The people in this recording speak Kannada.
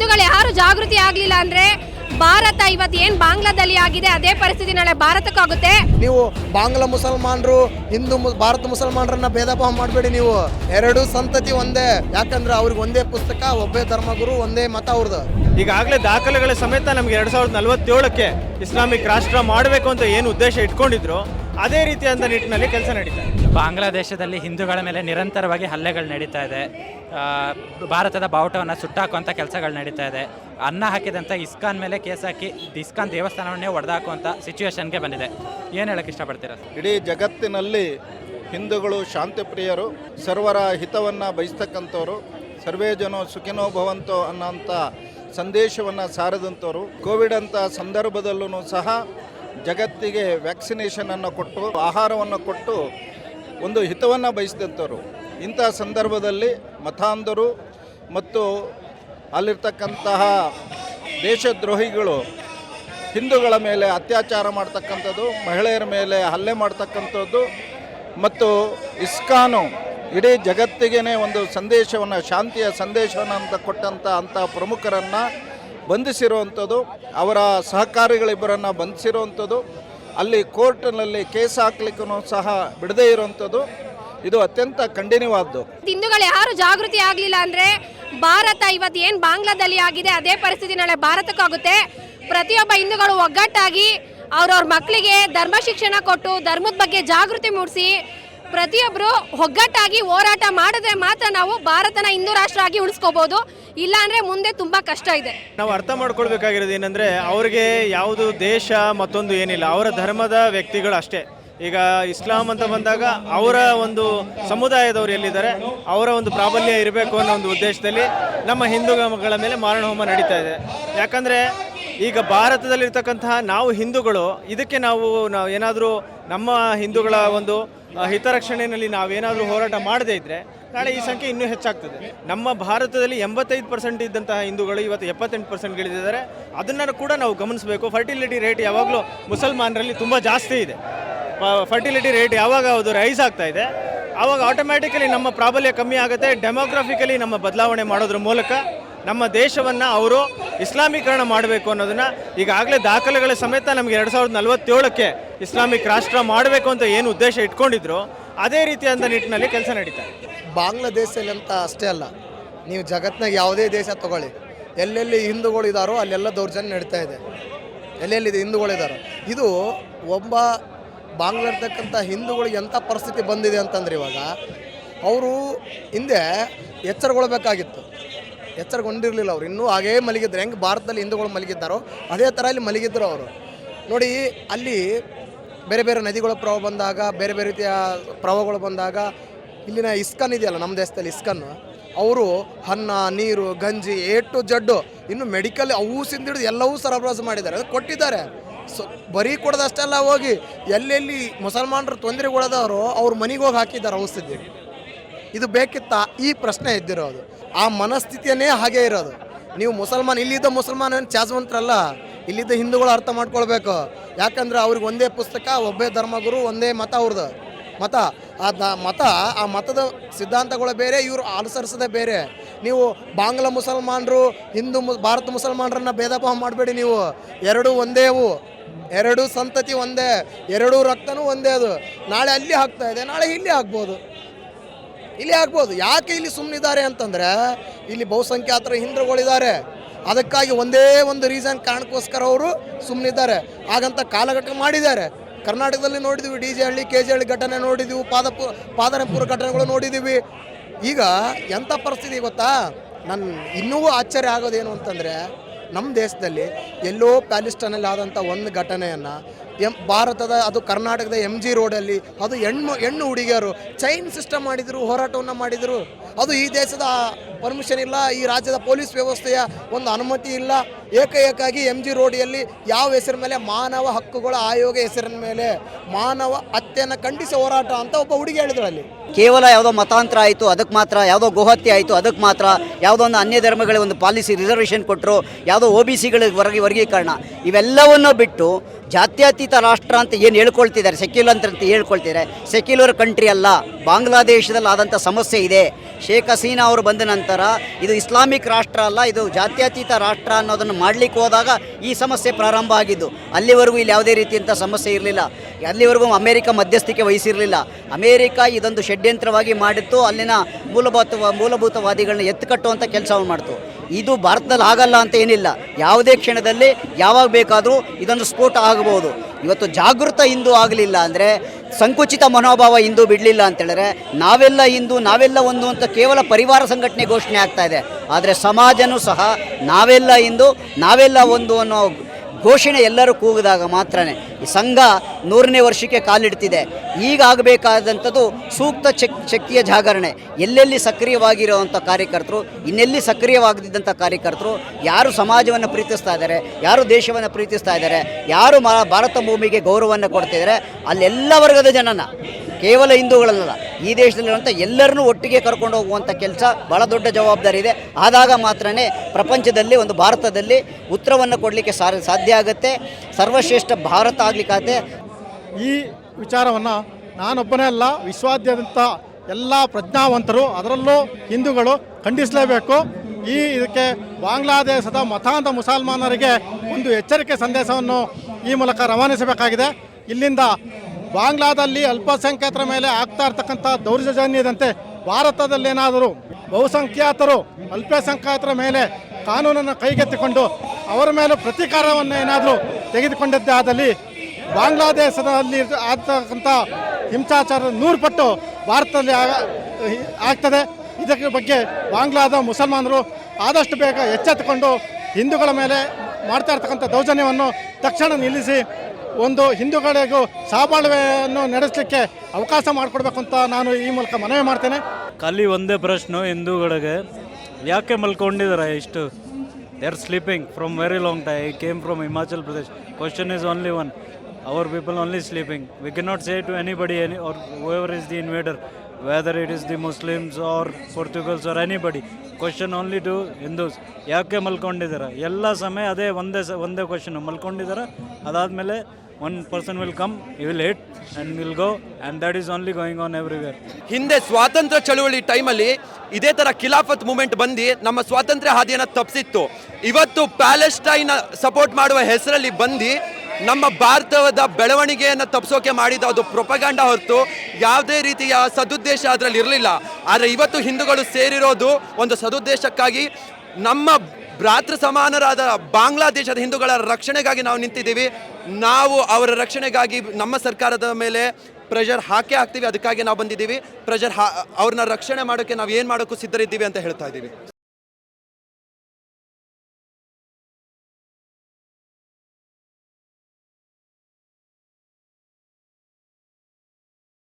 ಹಿಂದೂಗಳು ಯಾರು ಜಾಗೃತಿ ಆಗ್ಲಿಲ್ಲ ಅಂದ್ರೆ ಭಾರತ ಇವತ್ತು ಏನ್ ಬಾಂಗ್ಲಾದಲ್ಲಿ ಆಗಿದೆ ಅದೇ ಪರಿಸ್ಥಿತಿ ನಾಳೆ ಭಾರತಕ್ಕಾಗುತ್ತೆ ನೀವು ಬಾಂಗ್ಲಾ ಮುಸಲ್ಮಾನರು ಹಿಂದೂ ಮು- ಭಾರತ ಮುಸಲ್ಮಾನರನ್ನ ಭೇದ ಭಾವ ಮಾಡಬೇಡಿ ನೀವು. ಎರಡು ಸಂತತಿ ಒಂದೇ. ಯಾಕಂದ್ರೆ ಅವ್ರಿಗೆ ಒಂದೇ ಪುಸ್ತಕ ಒಬ್ಬೇ ಧರ್ಮಗುರು ಒಂದೇ ಮತ ಅವ್ರದ್ದು ಈಗಾಗಲೇ ದಾಖಲೆಗಳ ಸಮೇತ ನಮ್ಗೆ ಎರಡು ಸಾವಿರದ ನಲವತ್ತೇಳಕ್ಕೆ ಇಸ್ಲಾಮಿಕ್ ರಾಷ್ಟ್ರ ಮಾಡಬೇಕು ಅಂತ ಏನು ಉದ್ದೇಶ ಇಟ್ಕೊಂಡಿದ್ರು ಅದೇ ರೀತಿಯಾದ ನಿಟ್ಟಿನಲ್ಲಿ ಕೆಲಸ ನಡೀತಾರೆ ಇದೆ. ಬಾಂಗ್ಲಾದೇಶದಲ್ಲಿ ಹಿಂದೂಗಳ ಮೇಲೆ ನಿರಂತರವಾಗಿ ಹಲ್ಲೆಗಳು ನಡೀತಾ ಇದೆ. ಭಾರತದ ಬಾವುಟವನ್ನು ಸುಟ್ಟಾಕುವಂಥ ಕೆಲಸಗಳು ನಡೀತಾ ಇದೆ. ಅನ್ನ ಹಾಕಿದಂಥ ಇಸ್ಕಾನ್ ಮೇಲೆ ಕೇಸ್ ಹಾಕಿ ಇಸ್ಕಾನ್ ದೇವಸ್ಥಾನವನ್ನೇ ಒಡೆದಾಕುವಂಥ ಸಿಚುವೇಶನ್ಗೆ ಬಂದಿದೆ. ಏನು ಹೇಳಕ್ಕೆ ಇಷ್ಟಪಡ್ತೀರಾ? ಇಡೀ ಜಗತ್ತಿನಲ್ಲಿ ಹಿಂದೂಗಳು ಶಾಂತಿಪ್ರಿಯರು, ಸರ್ವರ ಹಿತವನ್ನು ಬಯಸ್ತಕ್ಕಂಥವ್ರು, ಸರ್ವೇ ಜನೋ ಸುಖಿನೋ ಭವಂತೋ ಅನ್ನೋಂಥ ಸಂದೇಶವನ್ನು ಸಾರದಂಥವ್ರು. ಕೋವಿಡ್ ಅಂತ ಸಂದರ್ಭದಲ್ಲೂ ಸಹ ಜಗತ್ತಿಗೆ ವ್ಯಾಕ್ಸಿನೇಷನನ್ನು ಕೊಟ್ಟು, ಆಹಾರವನ್ನು ಕೊಟ್ಟು ಒಂದು ಹಿತವನ್ನು ಬಯಸಿದಂಥವ್ರು. ಇಂಥ ಸಂದರ್ಭದಲ್ಲಿ ಮತಾಂಧರು ಮತ್ತು ಅಲ್ಲಿರ್ತಕ್ಕಂತಹ ದೇಶದ್ರೋಹಿಗಳು ಹಿಂದೂಗಳ ಮೇಲೆ ಅತ್ಯಾಚಾರ ಮಾಡ್ತಕ್ಕಂಥದ್ದು, ಮಹಿಳೆಯರ ಮೇಲೆ ಹಲ್ಲೆ ಮಾಡ್ತಕ್ಕಂಥದ್ದು ಮತ್ತು ಇಸ್ಕಾನು ಇಡೀ ಜಗತ್ತಿಗೇ ಒಂದು ಸಂದೇಶವನ್ನು, ಶಾಂತಿಯ ಸಂದೇಶವನ್ನು ಅಂತ ಕೊಟ್ಟಂಥ ಅಂಥ ಪ್ರಮುಖರನ್ನು ಬಂಧಿಸಿರುವಂಥದ್ದು, ಅವರ ಸಹಕಾರಿಗಳಿಬ್ಬರನ್ನು ಬಂಧಿಸಿರುವಂಥದ್ದು. ಅಲ್ಲಿ ಕೋರ್ಟ್ನಲ್ಲಿ ಕೇಸ್ ಹಾಕ್ಲಿಕ್ಕೂ ಸಹ ಬಿಡದೇ ಇರುವಂಥದ್ದು. ಇದು ಅತ್ಯಂತ ಖಂಡನೀಯವಾದ್ದು. ಹಿಂದೂಗಳು ಯಾರು ಜಾಗೃತಿ ಆಗಲಿಲ್ಲ ಅಂದ್ರೆ ಭಾರತ ಇವತ್ತು ಏನ್ ಬಾಂಗ್ಲಾದಲ್ಲಿ ಆಗಿದೆ, ಅದೇ ಪರಿಸ್ಥಿತಿ ನಾಳೆ ಭಾರತಕ್ಕಾಗುತ್ತೆ ಪ್ರತಿಯೊಬ್ಬ ಹಿಂದೂಗಳು ಒಗ್ಗಟ್ಟಾಗಿ ಅವ್ರವ್ರ ಮಕ್ಕಳಿಗೆ ಧರ್ಮ ಶಿಕ್ಷಣ ಕೊಟ್ಟು ಧರ್ಮದ ಬಗ್ಗೆ ಜಾಗೃತಿ ಮೂಡಿಸಿ ಪ್ರತಿಯೊಬ್ಬರು ಒಗ್ಗಟ್ಟಾಗಿ ಹೋರಾಟ ಮಾಡಿದ್ರೆ ಮಾತ್ರ ನಾವು ಭಾರತನ ಹಿಂದೂ ರಾಷ್ಟ್ರ ಆಗಿ ಉಳಿಸ್ಕೋಬಹುದು ಇಲ್ಲ ಅಂದ್ರೆ ಮುಂದೆ ತುಂಬಾ ಕಷ್ಟ ಇದೆ. ನಾವು ಅರ್ಥ ಮಾಡ್ಕೊಳ್ಬೇಕಾಗಿರೋದು ಏನಂದ್ರೆ ಅವ್ರಿಗೆ ಯಾವುದು ದೇಶ ಮತ್ತೊಂದು ಏನಿಲ್ಲ. ಅವರ ಧರ್ಮದ ವ್ಯಕ್ತಿಗಳು ಅಷ್ಟೇ. ಈಗ ಇಸ್ಲಾಂ ಅಂತ ಬಂದಾಗ ಅವರ ಒಂದು ಸಮುದಾಯದವರು ಎಲ್ಲಿದ್ದಾರೆ? ಅವರ ಒಂದು ಪ್ರಾಬಲ್ಯ ಇರಬೇಕು ಅನ್ನೋ ಒಂದು ಉದ್ದೇಶದಲ್ಲಿ ನಮ್ಮ ಹಿಂದೂಗಳ ಮೇಲೆ ಮಾರಣ ಹೋಮ ನಡೀತಾ ಇದೆ. ಯಾಕಂದ್ರೆ ಈಗ ಭಾರತದಲ್ಲಿರ್ತಕ್ಕಂತಹ ನಾವು ಹಿಂದೂಗಳು ಇದಕ್ಕೆ ನಾವು ನಾವು ಏನಾದರೂ ನಮ್ಮ ಹಿಂದೂಗಳ ಒಂದು ಹಿತರಕ್ಷಣೆಯಲ್ಲಿ ನಾವೇನಾದರೂ ಹೋರಾಟ ಮಾಡದೇ ಇದ್ದರೆ ನಾಳೆ ಈ ಸಂಖ್ಯೆ ಇನ್ನೂ ಹೆಚ್ಚಾಗ್ತದೆ. ನಮ್ಮ ಭಾರತದಲ್ಲಿ ಎಂಬತ್ತೈದು ಪರ್ಸೆಂಟ್ ಇದ್ದಂತಹ ಹಿಂದೂಗಳು ಇವತ್ತು ಎಪ್ಪತ್ತೆಂಟು ಪರ್ಸೆಂಟ್ಗಳಿದ್ದಾರೆ ಅದನ್ನು ಕೂಡ ನಾವು ಗಮನಿಸಬೇಕು. ಫರ್ಟಿಲಿಟಿ ರೇಟ್ ಯಾವಾಗಲೂ ಮುಸಲ್ಮಾನರಲ್ಲಿ ತುಂಬ ಜಾಸ್ತಿ ಇದೆ. ಫರ್ಟಿಲಿಟಿ ರೇಟ್ ಯಾವಾಗ ಅದು ರೈಸ್ ಆಗ್ತಾ ಇದೆ ಆವಾಗ ಆಟೋಮ್ಯಾಟಿಕಲಿ ನಮ್ಮ ಪ್ರಾಬಲ್ಯ ಕಮ್ಮಿ ಆಗುತ್ತೆ. ಡೆಮೋಗ್ರಫಿಕಲಿ ನಮ್ಮ ಬದಲಾವಣೆ ಮಾಡೋದ್ರ ಮೂಲಕ ನಮ್ಮ ದೇಶವನ್ನು ಅವರು ಇಸ್ಲಾಮೀಕರಣ ಮಾಡಬೇಕು ಅನ್ನೋದನ್ನು ಈಗಾಗಲೇ ದಾಖಲೆಗಳ ಸಮೇತ ನಮಗೆ ಎರಡು ಸಾವಿರದ ನಲವತ್ತೇಳಕ್ಕೆ ಇಸ್ಲಾಮಿಕ್ ರಾಷ್ಟ್ರ ಮಾಡಬೇಕು ಅಂತ ಏನು ಉದ್ದೇಶ ಇಟ್ಕೊಂಡಿದ್ರು, ಅದೇ ರೀತಿಯಾದ ನಿಟ್ಟಿನಲ್ಲಿ ಕೆಲಸ ನಡೀತಾ ಇದೆ. ಬಾಂಗ್ಲಾದೇಶದಲ್ಲಿ ಅಂತ ಅಷ್ಟೇ ಅಲ್ಲ, ನೀವು ಜಗತ್ತಿನಾಗ ಯಾವುದೇ ದೇಶ ತಗೊಳ್ಳಿ, ಎಲ್ಲೆಲ್ಲಿ ಹಿಂದೂಗಳು ಇದ್ದಾರೋ ಅಲ್ಲೆಲ್ಲ ದೌರ್ಜನ್ಯ ನಡೀತಾ ಇದೆ. ಎಲ್ಲೆಲ್ಲಿ ಹಿಂದೂಗಳಿದಾರೋ ಇದು ಒಬ್ಬ ಬಾಂಗ್ಲಾ ಇರ್ತಕ್ಕಂಥ ಹಿಂದೂಗಳಿಗೆ ಎಂಥ ಪರಿಸ್ಥಿತಿ ಬಂದಿದೆ ಅಂತಂದ್ರೆ ಇವಾಗ, ಅವರು ಹಿಂದೆ ಎಚ್ಚರಗೊಳ್ಬೇಕಾಗಿತ್ತು. ಎಚ್ಚರಗೊಂಡಿರಲಿಲ್ಲ ಅವರು, ಇನ್ನೂ ಹಾಗೇ ಮಲಗಿದ್ರು. ಹೆಂಗೆ ಭಾರತದಲ್ಲಿ ಹಿಂದೂಗಳು ಮಲಗಿದ್ದಾರೋ, ಅದೇ ಥರ ಇಲ್ಲಿ ಮಲಗಿದ್ರು ಅವರು. ನೋಡಿ, ಅಲ್ಲಿ ಬೇರೆ ಬೇರೆ ನದಿಗಳ ಪ್ರವಾಹ ಬಂದಾಗ, ಬೇರೆ ಬೇರೆ ರೀತಿಯ ಪ್ರವಾಹಗಳು ಬಂದಾಗ ಇಲ್ಲಿನ ಇಸ್ಕನ್ ಇದೆಯಲ್ಲ, ನಮ್ಮ ದೇಶದಲ್ಲಿ ಇಸ್ಕನ್, ಅವರು ಅನ್ನ, ನೀರು, ಗಂಜಿ, ಎ ಟು ಜಡ್ಡು ಇನ್ನು ಮೆಡಿಕಲ್ ಅವು ಸಿಂದಿಡಿದು ಎಲ್ಲವೂ ಸರಬರಾಜು ಮಾಡಿದ್ದಾರೆ. ಅದು ಕೊಟ್ಟಿದ್ದಾರೆ. ಸೊ, ಬರೀ ಕೊಡೋದಷ್ಟೆಲ್ಲ ಹೋಗಿ ಎಲ್ಲೆಲ್ಲಿ ಮುಸಲ್ಮಾನರು ತೊಂದರೆಗೊಳದವರು ಅವ್ರ ಮನೆಗೆ ಹೋಗಿ ಹಾಕಿದ್ದಾರೆ ಔಷಧಿ. ಇದು ಬೇಕಿತ್ತ? ಈ ಪ್ರಶ್ನೆ ಇದ್ದಿರೋದು ಆ ಮನಸ್ಥಿತಿಯನ್ನೇ ಹಾಗೆ ಇರೋದು. ನೀವು ಮುಸಲ್ಮಾನ್, ಇಲ್ಲಿದ್ದ ಮುಸಲ್ಮಾನ ಏನು ಚಾಸ್ವಂತರಲ್ಲ ಇಲ್ಲಿದ್ದ ಹಿಂದೂಗಳು ಅರ್ಥ ಮಾಡ್ಕೊಳ್ಬೇಕು. ಯಾಕಂದ್ರೆ ಅವ್ರಿಗೆ ಒಂದೇ ಪುಸ್ತಕ, ಒಬ್ಬೇ ಧರ್ಮಗುರು, ಒಂದೇ ಮತ ಅವ್ರದ್ದು ಮತ, ಆ ಮತ, ಆ ಮತದ ಸಿದ್ಧಾಂತಗಳು ಬೇರೆ, ಇವರು ಅನುಸರಿಸೋದೇ ಬೇರೆ. ನೀವು ಬಾಂಗ್ಲ ಮುಸಲ್ಮಾನರು, ಹಿಂದೂ ಮು, ಭಾರತ ಮುಸಲ್ಮಾನರನ್ನ ಭೇದ ಭಾವ ಮಾಡಬೇಡಿ ನೀವು. ಎರಡೂ ಒಂದೇವು ಎರಡೂ ಸಂತತಿ ಒಂದೇ, ಎರಡೂ ರಕ್ತನೂ ಒಂದೇ ಅದು. ನಾಳೆ ಅಲ್ಲಿ ಹಾಕ್ತಾ ಇದೆ, ನಾಳೆ ಇಲ್ಲಿ ಹಾಕ್ಬೋದು. ಇಲ್ಲಿ ಆಗ್ಬೋದು ಯಾಕೆ ಇಲ್ಲಿ ಸುಮ್ಮನಿದ್ದಾರೆ ಅಂತಂದ್ರೆ, ಇಲ್ಲಿ ಬಹುಸಂಖ್ಯಾತರ ಹಿಂದೂಗಳಿದ್ದಾರೆ. ಅದಕ್ಕಾಗಿ ಒಂದೇ ಒಂದು ರೀಸನ್ ಕಾರಣಕ್ಕೋಸ್ಕರ ಅವರು ಸುಮ್ಮನಿದ್ದಾರೆ ಹಾಗಂತ ಕಾಲಘಟ್ಟ ಮಾಡಿದ್ದಾರೆ. ಕರ್ನಾಟಕದಲ್ಲಿ ನೋಡಿದ್ವಿ, D J Halli, K J Halli ಘಟನೆ ನೋಡಿದ್ದೀವಿ ಪಾದಪು ಪಾದರಂಪುರ ಘಟನೆಗಳು ನೋಡಿದ್ದೀವಿ ಈಗ ಎಂಥ ಪರಿಸ್ಥಿತಿ ಗೊತ್ತಾ? ನನ್ನ ಇನ್ನೂ ಆಶ್ಚರ್ಯ ಆಗೋದೇನು ಅಂತಂದರೆ ನಮ್ಮ ದೇಶದಲ್ಲಿ ಎಲ್ಲೋ ಪ್ಯಾಲಿಸ್ಟೈನಲ್ಲಿ ಆದಂಥ ಒಂದು ಘಟನೆಯನ್ನು ಎಂ, ಭಾರತದ, ಅದು ಕರ್ನಾಟಕದ ಎಂ ಜಿ ರೋಡಲ್ಲಿ ಅದು ಹೆಣ್ಣು ಹೆಣ್ಣು ಹುಡುಗಿಯರು ಚೈನ್ ಸಿಸ್ಟಮ್ ಮಾಡಿದರು, ಹೋರಾಟವನ್ನು ಮಾಡಿದರು. ಅದು ಈ ದೇಶದ ಪರ್ಮಿಷನ್ ಇಲ್ಲ, ಈ ರಾಜ್ಯದ ಪೊಲೀಸ್ ವ್ಯವಸ್ಥೆಯ ಒಂದು ಅನುಮತಿ ಇಲ್ಲ. ಏಕಏಕಾಗಿ ಎಂ ಜಿ ರೋಡಿಯಲ್ಲಿ ಯಾವ ಹೆಸರ ಮೇಲೆ ಮಾನವ ಹಕ್ಕುಗಳ ಆಯೋಗ ಹೆಸರಿನ ಮೇಲೆ ಮಾನವ ಹತ್ಯೆಯನ್ನು ಖಂಡಿಸಿ ಹೋರಾಟ ಅಂತ ಒಬ್ಬ ಹುಡುಗಿ ಹೇಳಿದ್ರು ಅಲ್ಲಿ. ಕೇವಲ ಯಾವುದೋ ಮತಾಂತರ ಆಯಿತು, ಅದಕ್ಕೆ ಮಾತ್ರ, ಯಾವುದೋ ಗೋಹತ್ಯೆ ಆಯಿತು, ಅದಕ್ಕೆ ಮಾತ್ರ ಯಾವುದೋ ಒಂದು ಅನ್ಯ ಧರ್ಮಗಳಿಗೆ ಒಂದು ಪಾಲಿಸಿ ರಿಸರ್ವೇಷನ್ ಕೊಟ್ಟರು, ಯಾವುದೋ ಒ ಬಿ ಸಿಗಳಿಗೆ ವರ್ಗ ವರ್ಗೀಕರಣ. ಇವೆಲ್ಲವನ್ನು ಬಿಟ್ಟು ಜಾತ್ಯತೀತ ರಾಷ್ಟ್ರ ಅಂತ ಏನು ಹೇಳ್ಕೊಳ್ತಿದ್ದಾರೆ? ಸೆಕ್ಯುಲರ್ ಅಂತ ಹೇಳ್ಕೊಳ್ತಿದ್ದಾರೆ? ಸೆಕ್ಯುಲರ್ ಕಂಟ್ರಿ ಅಲ್ಲ ಬಾಂಗ್ಲಾದೇಶದಲ್ಲಿ ಆದಂಥ ಸಮಸ್ಯೆ ಇದೆ. ಶೇಖ್ ಹಸೀನಾ ಅವರು ಬಂದ ನಂತರ ಇದು ಇಸ್ಲಾಮಿಕ್ ರಾಷ್ಟ್ರ ಅಲ್ಲ, ಇದು ಜಾತ್ಯತೀತ ರಾಷ್ಟ್ರ ಅನ್ನೋದನ್ನು ಮಾಡಲಿಕ್ಕೆ ಹೋದಾಗ ಈ ಸಮಸ್ಯೆ ಪ್ರಾರಂಭ ಆಗಿದ್ದು. ಅಲ್ಲಿವರೆಗೂ ಇಲ್ಲಿ ಯಾವುದೇ ರೀತಿಯಂಥ ಸಮಸ್ಯೆ ಇರಲಿಲ್ಲ. ಅಲ್ಲಿವರೆಗೂ ಅಮೇರಿಕ ಮಧ್ಯಸ್ಥಿಕೆ ವಹಿಸಿರಲಿಲ್ಲ. ಅಮೇರಿಕ ಇದೊಂದು ಷಡ್ಯಂತ್ರವಾಗಿ ಮಾಡಿತ್ತು. ಅಲ್ಲಿನ ಮೂಲಭೂತ ಮೂಲಭೂತವಾದಿಗಳನ್ನ ಎತ್ತುಕಟ್ಟುವಂಥ ಕೆಲಸವನ್ನು ಮಾಡ್ತು. ಇದು ಭಾರತದಲ್ಲಿ ಆಗಲ್ಲ ಅಂತ ಏನಿಲ್ಲ. ಯಾವುದೇ ಕ್ಷಣದಲ್ಲಿ ಯಾವಾಗ ಬೇಕಾದರೂ ಇದೊಂದು ಸ್ಫೋಟ ಆಗಬಹುದು. ಇವತ್ತು ಜಾಗೃತ ಹಿಂದೂ ಆಗಲಿಲ್ಲ ಅಂದರೆ ಸಂಕುಚಿತ ಮನೋಭಾವ ಹಿಂದೂ ಬಿಡಲಿಲ್ಲ ಅಂತೇಳಿದ್ರೆ ನಾವೆಲ್ಲ ಹಿಂದೂ, ನಾವೆಲ್ಲ ಒಂದು ಅಂತ ಕೇವಲ ಪರಿವಾರ ಸಂಘಟನೆ ಘೋಷಣೆ ಆಗ್ತಾ ಇದೆ. ಆದರೆ ಸಮಾಜನೂ ಸಹ ನಾವೆಲ್ಲ ಹಿಂದೂ, ನಾವೆಲ್ಲ ಒಂದು ಅನ್ನೋ ಘೋಷಣೆ ಎಲ್ಲರೂ ಕೂಗಿದಾಗ ಮಾತ್ರನೇ. ಈ ಸಂಘ ನೂರನೇ ವರ್ಷಕ್ಕೆ ಕಾಲಿಡ್ತಿದೆ. ಈಗ ಆಗಬೇಕಾದಂಥದ್ದು ಸೂಕ್ತ ಚೆಕ್ ಶಕ್ತಿಯ ಜಾಗರಣೆ. ಎಲ್ಲೆಲ್ಲಿ ಸಕ್ರಿಯವಾಗಿರುವಂಥ ಕಾರ್ಯಕರ್ತರು, ಇನ್ನೆಲ್ಲಿ ಸಕ್ರಿಯವಾಗದಿದ್ದಂಥ ಕಾರ್ಯಕರ್ತರು, ಯಾರು ಸಮಾಜವನ್ನು ಪ್ರೀತಿಸ್ತಾ ಇದ್ದಾರೆ, ಯಾರು ದೇಶವನ್ನು ಪ್ರೀತಿಸ್ತಾ ಇದ್ದಾರೆ, ಯಾರು ಭಾರತ ಭೂಮಿಗೆ ಗೌರವವನ್ನು ಕೊಡ್ತಿದ್ದಾರೆ ಅಲ್ಲೆಲ್ಲ ವರ್ಗದ ಜನನ. ಕೇವಲ ಹಿಂದೂಗಳಲ್ಲ ಈ ದೇಶದಲ್ಲಿರುವಂಥ ಎಲ್ಲರನ್ನೂ ಒಟ್ಟಿಗೆ ಕರ್ಕೊಂಡು ಹೋಗುವಂಥ ಕೆಲಸ ಭಾಳ ದೊಡ್ಡ ಜವಾಬ್ದಾರಿ ಇದೆ. ಆದಾಗ ಮಾತ್ರನೇ ಪ್ರಪಂಚದಲ್ಲಿ ಒಂದು ಭಾರತದಲ್ಲಿ ಉತ್ತರವನ್ನು ಕೊಡಲಿಕ್ಕೆ ಸಾಧ್ಯ ಆಗುತ್ತೆ. ಸರ್ವಶ್ರೇಷ್ಠ ಭಾರತ ಆಗಲಿಕ್ಕಾಗತ್ತೆ. ಈ ವಿಚಾರವನ್ನು ನಾನೊಬ್ಬನೇ ಅಲ್ಲ, ವಿಶ್ವಾದ್ಯಂತ ಎಲ್ಲ ಪ್ರಜ್ಞಾವಂತರು, ಅದರಲ್ಲೂ ಹಿಂದೂಗಳು ಖಂಡಿಸಲೇಬೇಕು. ಈ ಇದಕ್ಕೆ ಬಾಂಗ್ಲಾದೇಶದ ಮತಾಂತ ಮುಸಲ್ಮಾನರಿಗೆ ಒಂದು ಎಚ್ಚರಿಕೆ ಸಂದೇಶವನ್ನು ಈ ಮೂಲಕ ರವಾನಿಸಬೇಕಾಗಿದೆ. ಇಲ್ಲಿಂದ ಬಾಂಗ್ಲಾದಲ್ಲಿ ಅಲ್ಪಸಂಖ್ಯಾತರ ಮೇಲೆ ಆಗ್ತಾ ಇರ್ತಕ್ಕಂಥ ದೌರ್ಜನ್ಯದಂತೆ ಭಾರತದಲ್ಲೇನಾದರೂ ಬಹುಸಂಖ್ಯಾತರು ಅಲ್ಪಸಂಖ್ಯಾತರ ಮೇಲೆ ಕಾನೂನನ್ನು ಕೈಗೆತ್ತಿಕೊಂಡು ಅವರ ಮೇಲೆ ಪ್ರತೀಕಾರವನ್ನು ಏನಾದರೂ ತೆಗೆದುಕೊಂಡದ್ದೇ ಆದಲ್ಲಿ ಬಾಂಗ್ಲಾದೇಶದಲ್ಲಿ ಆಗ್ತಕ್ಕಂಥ ಹಿಂಸಾಚಾರ ನೂರು ಪಟ್ಟು ಭಾರತದಲ್ಲಿ ಆಗ- ಆಗ್ತದೆ. ಇದಕ್ಕೆ ಬಗ್ಗೆ ಬಾಂಗ್ಲಾದ ಮುಸಲ್ಮಾನರು ಆದಷ್ಟು ಬೇಗ ಎಚ್ಚೆತ್ತುಕೊಂಡು ಹಿಂದೂಗಳ ಮೇಲೆ ಮಾಡ್ತಾ ಇರ್ತಕ್ಕಂಥ ದೌರ್ಜನ್ಯವನ್ನು ತಕ್ಷಣ ನಿಲ್ಲಿಸಿ ಒಂದು ಹಿಂದೂಗಳಿಗೂ ಸಹಬಾಳ್ವೆಯನ್ನು ನಡೆಸಲಿಕ್ಕೆ ಅವಕಾಶ ಮಾಡಿಕೊಡ್ಬೇಕು ಅಂತ ನಾನು ಈ ಮೂಲಕ ಮನವಿ ಮಾಡ್ತೇನೆ. ಖಾಲಿ ಒಂದೇ ಪ್ರಶ್ನೆ ಹಿಂದೂಗಳಿಗೆ ಯಾಕೆ ಮಲ್ಕೊಂಡಿದ್ದಾರೆ ಇಷ್ಟು? They are sleeping from very long time I came from Himachal Pradesh question is only one our people only sleeping we can not say to anybody any are over is the invader. Whether it is the muslims or portugals or anybody question only to Hindus ಯಾಕೆ ಮಲ್ಕೊಂಡಿದ್ದಾರೆ? ಎಲ್ಲ ಸಮಯ ಅದೇ ಒಂದೇ ಸ, ಒಂದೇ ಕ್ವಶನ್ ಮಲ್ಕೊಂಡಿದ್ದಾರೆ? ಅದಾದಮೇಲೆ one person will come you will hit and will go and that is only going on everywhere ಹಿಂದೆ ಸ್ವಾತಂತ್ರ್ಯ ಚಳುವಳಿ ಟೈಮಲ್ಲಿ ಇದೇ ಥರ ಖಿಲಾಫತ್ ಮೂಮೆಂಟ್ ಬಂದು ನಮ್ಮ ಸ್ವಾತಂತ್ರ್ಯ ಹಾದಿಯನ್ನು ತಪ್ಪಿಸಿತ್ತು. ಇವತ್ತು ಪ್ಯಾಲೆಸ್ಟೈನ್ ಸಪೋರ್ಟ್ ಮಾಡುವ ಹೆಸರಲ್ಲಿ ಬಂದು ನಮ್ಮ ಭಾರತದ ಬೆಳವಣಿಗೆಯನ್ನು ತಪ್ಪಿಸೋಕೆ ಮಾಡಿದ ಅದು ಪ್ರೊಪಗಾಂಡ ಹೊರತು ಯಾವುದೇ ರೀತಿಯ ಸದುದ್ದೇಶ ಅದರಲ್ಲಿ ಇರಲಿಲ್ಲ. ಆದರೆ ಇವತ್ತು ಹಿಂದೂಗಳು ಸೇರಿರೋದು ಒಂದು ಸದುದ್ದೇಶಕ್ಕಾಗಿ ನಮ್ಮ ಭ್ರಾತೃ ಸಮಾನರಾದ ಬಾಂಗ್ಲಾದೇಶದ ಹಿಂದೂಗಳ ರಕ್ಷಣೆಗಾಗಿ ನಾವು ನಿಂತಿದ್ದೀವಿ. ನಾವು ಅವರ ರಕ್ಷಣೆಗಾಗಿ ನಮ್ಮ ಸರ್ಕಾರದ ಮೇಲೆ ಪ್ರೆಷರ್ ಹಾಕೇ ಹಾಕ್ತೀವಿ. ಅದಕ್ಕಾಗಿ ನಾವು ಬಂದಿದ್ದೀವಿ. ಪ್ರೆಷರ್ ಹಾ ಅವ್ರನ್ನ ರಕ್ಷಣೆ ಮಾಡೋಕ್ಕೆ ನಾವು ಏನು ಮಾಡೋಕ್ಕೂ ಸಿದ್ಧರಿದ್ದೀವಿ ಅಂತ ಹೇಳ್ತಾ ಇದ್ದೀವಿ.